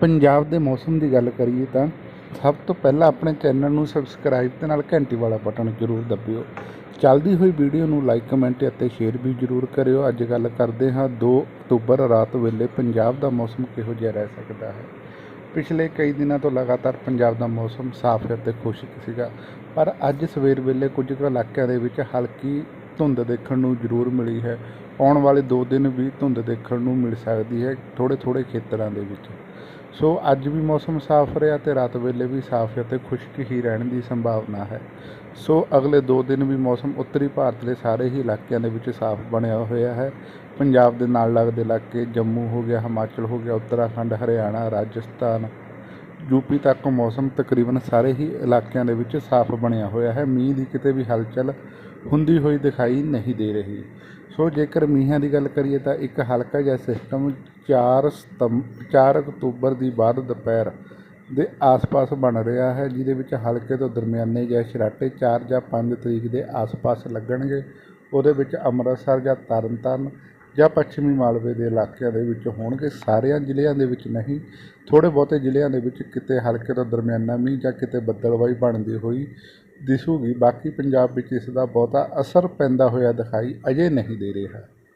ਪੰਜਾਬ ਦੇ ਮੌਸਮ ਦੀ ਗੱਲ ਕਰੀਏ ਤਾਂ ਸਭ ਤੋਂ ਪਹਿਲਾਂ ਆਪਣੇ ਚੈਨਲ ਨੂੰ ਸਬਸਕ੍ਰਾਈਬ ਤੇ ਨਾਲ ਘੰਟੀ ਵਾਲਾ ਬਟਨ ਜ਼ਰੂਰ ਦਬਿਓ। ਚੱਲਦੀ ਹੋਈ ਵੀਡੀਓ ਨੂੰ ਲਾਈਕ ਕਮੈਂਟ ਅਤੇ ਸ਼ੇਅਰ ਵੀ ਜ਼ਰੂਰ ਕਰਿਓ। ਅੱਜ ਗੱਲ ਕਰਦੇ ਹਾਂ 2 ਅਕਤੂਬਰ ਰਾਤ ਵੇਲੇ ਪੰਜਾਬ ਦਾ ਮੌਸਮ ਕਿਹੋ ਜਿਹਾ ਰਹਿ ਸਕਦਾ ਹੈ। ਪਿਛਲੇ ਕਈ ਦਿਨਾਂ ਤੋਂ ਲਗਾਤਾਰ ਪੰਜਾਬ ਦਾ ਮੌਸਮ ਸਾਫ਼ ਅਤੇ ਖੁਸ਼ਕ ਸੀਗਾ, ਪਰ ਅੱਜ ਸਵੇਰ ਵੇਲੇ ਕੁਝ ਕੁ ਇਲਾਕਿਆਂ ਦੇ ਵਿੱਚ ਹਲਕੀ ਧੁੰਦ ਦੇਖਣ ਨੂੰ ਜ਼ਰੂਰ ਮਿਲੀ ਹੈ। ਆਉਣ ਵਾਲੇ 2 ਦਿਨ ਵੀ ਧੁੰਦ ਦੇਖਣ ਨੂੰ ਮਿਲ ਸਕਦੀ ਹੈ ਥੋੜ੍ਹੇ ਥੋੜ੍ਹੇ ਖੇਤਰਾਂ ਦੇ ਵਿੱਚ। ਸੋ ਅੱਜ ਵੀ ਮੌਸਮ ਸਾਫ਼ ਰਿਹਾ ਤੇ ਰਾਤ ਵੇਲੇ ਵੀ ਸਾਫ਼ ਅਤੇ ਖੁਸ਼ਕ ਹੀ ਰਹਿਣ ਦੀ ਸੰਭਾਵਨਾ ਹੈ। ਸੋ ਅਗਲੇ 2 ਦਿਨ ਵੀ ਮੌਸਮ ਉੱਤਰੀ ਭਾਰਤ ਦੇ ਸਾਰੇ ਹੀ ਇਲਾਕਿਆਂ ਦੇ ਵਿੱਚ ਸਾਫ਼ ਬਣਿਆ ਹੋਇਆ ਹੈ। ਪੰਜਾਬ ਦੇ ਨਾਲ ਲੱਗਦੇ ਇਲਾਕੇ ਜੰਮੂ ਹੋ ਗਿਆ, ਹਿਮਾਚਲ ਹੋ ਗਿਆ, ਉੱਤਰਾਖੰਡ, ਹਰਿਆਣਾ, ਰਾਜਸਥਾਨ ਯੂਪੀ ਤੱਕ ਮੌਸਮ ਤਕਰੀਬਨ ਸਾਰੇ ਹੀ ਇਲਾਕਿਆਂ ਦੇ ਵਿੱਚ ਸਾਫ਼ ਬਣਿਆ ਹੋਇਆ ਹੈ। ਮੀਂਹ ਦੀ ਕਿਤੇ ਵੀ ਹਲਚਲ ਹੁੰਦੀ ਹੋਈ ਦਿਖਾਈ ਨਹੀਂ ਦੇ ਰਹੀ। ਸੋ ਜੇਕਰ ਮੀਂਹਾਂ ਦੀ ਗੱਲ ਕਰੀਏ ਤਾਂ ਇੱਕ ਹਲਕਾ ਜਿਹਾ ਸਿਸਟਮ 4 ਸਤੰਬ 4 ਅਕਤੂਬਰ ਦੀ ਬਾਅਦ ਦੁਪਹਿਰ ਦੇ ਆਸ-ਪਾਸ ਬਣ ਰਿਹਾ ਹੈ, ਜਿਹਦੇ ਵਿੱਚ ਹਲਕੇ ਤੋਂ ਦਰਮਿਆਨੇ ਜਾਂ ਸ਼ਰਾਟੇ 4 ਜਾਂ 5 ਤਰੀਕ ਦੇ ਆਸ-ਪਾਸ ਲੱਗਣਗੇ। ਉਹਦੇ ਵਿੱਚ ਅੰਮ੍ਰਿਤਸਰ ਜਾਂ ਤਰਨਤਾਰਨ ਜਾਂ ਪੱਛਮੀ ਮਾਲਵੇ ਦੇ ਇਲਾਕਿਆਂ ਦੇ ਵਿੱਚ ਹੋਣਗੇ, ਸਾਰਿਆਂ ਜ਼ਿਲ੍ਹਿਆਂ ਦੇ ਵਿੱਚ ਨਹੀਂ, ਥੋੜ੍ਹੇ ਬਹੁਤੇ ਜ਼ਿਲ੍ਹਿਆਂ ਦੇ ਵਿੱਚ ਕਿਤੇ ਹਲਕੇ ਤੋਂ ਦਰਮਿਆਨਾ ਮੀਂਹ ਜਾਂ ਕਿਤੇ ਬੱਦਲਵਾਈ ਬਣਦੀ ਹੋਈ ਦਿਸੂਗੀ, ਬਾਕੀ ਪੰਜਾਬ ਵਿੱਚ ਇਸ ਦਾ ਬਹੁਤਾ ਅਸਰ ਪੈਂਦਾ ਹੋਇਆ ਦਿਖਾਈ ਅਜੇ ਨਹੀਂ ਦੇ ਰਿਹਾ।